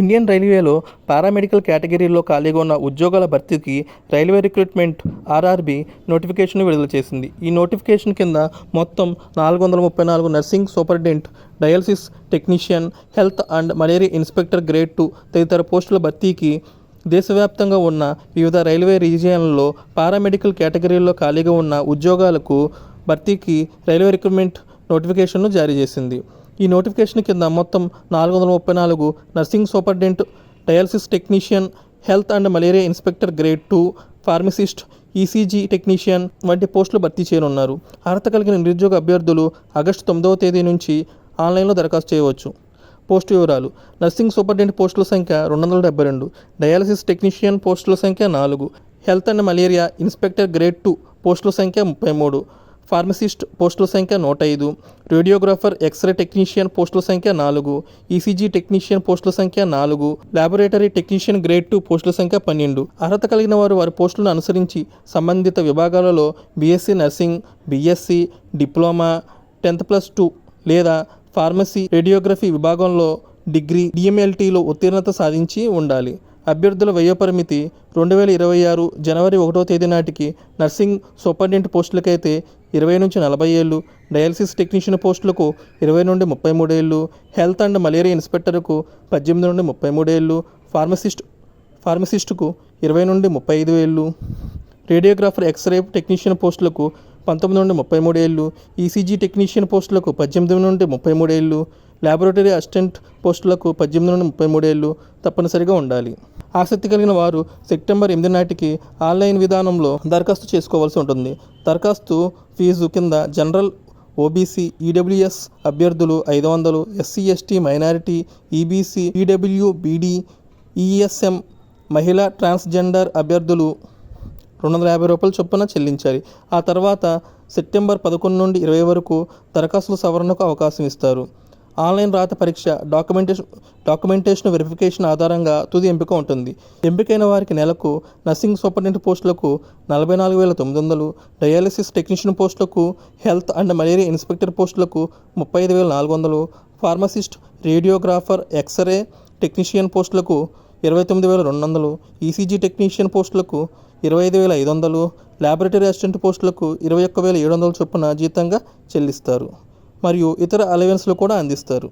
Indian రైల్వేలో paramedical కేటగిరీలో ఖాళీగా ఉన్న ఉద్యోగాల భర్తీకి రైల్వే రిక్రూట్మెంట్ ఆర్ఆర్బి నోటిఫికేషన్ విడుదల చేసింది. ఈ నోటిఫికేషన్ కింద మొత్తం నాలుగు వందల ముప్పై నాలుగు nursing superintendent dialysis technician health and malaria inspector grade two తదితర పోస్టుల భర్తీకి దేశవ్యాప్తంగా ఉన్న వివిధ రైల్వే రీజియన్లలో పారామెడికల్ కేటగిరీలో ఖాళీగా ఉన్న ఉద్యోగాలకు భర్తీకి రైల్వే రిక్రూట్మెంట్ నోటిఫికేషన్ను జారీ చేసింది. ఈ నోటిఫికేషన్ కింద మొత్తం నాలుగు వందల ముప్పై నాలుగు nursing superintendent dialysis technician health and malaria inspector grade two pharmacist ECG technician వంటి పోస్టులు భర్తీ చేయనున్నారు. అర్హత కలిగిన నిరుద్యోగ అభ్యర్థులు ఆగస్టు తొమ్మిదవ తేదీ నుంచి ఆన్లైన్లో దరఖాస్తు చేయవచ్చు. పోస్టు వివరాలు. నర్సింగ్ సూపరింటెండెంట్ పోస్టుల సంఖ్య రెండు వందల డెబ్బై రెండు డయాలసిస్ టెక్నీషియన్ పోస్టుల సంఖ్య నాలుగు health and malaria inspector grade two పోస్టుల సంఖ్య ముప్పై మూడు ఫార్మసిస్ట్ పోస్టుల సంఖ్య నూట ఐదు రేడియోగ్రాఫర్ ఎక్స్రే టెక్నీషియన్ పోస్టుల సంఖ్య నాలుగు ఈసీజీ టెక్నీషియన్ పోస్టుల సంఖ్య నాలుగు ల్యాబొరేటరీ టెక్నీషియన్ గ్రేడ్ టూ పోస్టుల సంఖ్య పన్నెండు. అర్హత కలిగిన వారు వారి పోస్టులను అనుసరించి సంబంధిత విభాగాలలో BSc nursing BSc diploma tenth plus two లేదా ఫార్మసీ రేడియోగ్రఫీ విభాగంలో డిగ్రీ డిఎంఎల్టీలో ఉత్తీర్ణత సాధించి ఉండాలి. అభ్యర్థుల వయోపరిమితి రెండు వేల ఇరవై ఆరు జనవరి ఒకటో తేదీ నాటికి నర్సింగ్ సూపరింటెండెంట్ పోస్టులకైతే ఇరవై నుంచి నలభై ఏళ్ళు డయాలసిస్ టెక్నీషియన్ పోస్టులకు ఇరవై నుండి ముప్పై మూడేళ్ళు హెల్త్ అండ్ మలేరియా ఇన్స్పెక్టర్కు పద్దెనిమిది నుండి ముప్పై మూడేళ్ళు ఫార్మసిస్ట్ ఫార్మసిస్టుకు ఇరవై నుండి ముప్పై ఐదు ఏళ్ళు రేడియోగ్రాఫర్ ఎక్స్రే టెక్నీషియన్ పోస్టులకు పంతొమ్మిది నుండి ముప్పై మూడు ఏళ్ళు ఈసీజీ టెక్నీషియన్ పోస్టులకు పద్దెనిమిది నుండి ముప్పై మూడు ఏళ్ళు ల్యాబొరేటరీ అసిస్టెంట్ పోస్టులకు పద్దెనిమిది నుండి ముప్పై మూడు ఏళ్ళు తప్పనిసరిగా ఉండాలి. ఆసక్తి కలిగిన వారు సెప్టెంబర్ ఎనిమిది నాటికి ఆన్లైన్ విధానంలో దరఖాస్తు చేసుకోవాల్సి ఉంటుంది. దరఖాస్తు ఫీజు కింద జనరల్ ఓబీసీ ఈడబ్ల్యూఎస్ అభ్యర్థులు ఐదు వందలు ఎస్సీ ఎస్టీ మైనారిటీ ఈబీసీ ఈడబ్ల్యూ బీడీ ఈఎస్ఎం మహిళా ట్రాన్స్జెండర్ అభ్యర్థులు రెండు వందల యాభై రూపాయల చొప్పున చెల్లించాలి. ఆ తర్వాత సెప్టెంబర్ పదకొండు నుండి ఇరవై వరకు దరఖాస్తుల సవరణకు అవకాశం ఇస్తారు. ఆన్లైన్ రాత పరీక్ష డాక్యుమెంటేషన్ డాక్యుమెంటేషన్ వెరిఫికేషన్ ఆధారంగా తుది ఎంపిక ఉంటుంది. ఎంపికైన వారికి నెలకు నర్సింగ్ సూపరింటెండెంట్ పోస్టులకు నలభై నాలుగు వేల తొమ్మిది వందలు డయాలసిస్ టెక్నీషియన్ పోస్టులకు హెల్త్ అండ్ మలేరియా ఇన్స్పెక్టర్ పోస్టులకు ముప్పై ఐదు వేల నాలుగు వందలు ఫార్మసిస్ట్ రేడియోగ్రాఫర్ ఎక్స్రే టెక్నీషియన్ పోస్టులకు ఇరవై తొమ్మిది వేల రెండు వందలు ఈసీజీ టెక్నీషియన్ పోస్టులకు ఇరవై ఐదు వేల ఐదు వందలు ల్యాబొరేటరీ అసిస్టెంట్ పోస్టులకు ఇరవై ఒక్క వేల ఏడు వందల చొప్పున జీతంగా చెల్లిస్తారు. మరియు ఇతర అలవెన్స్లు కూడా అందిస్తారు.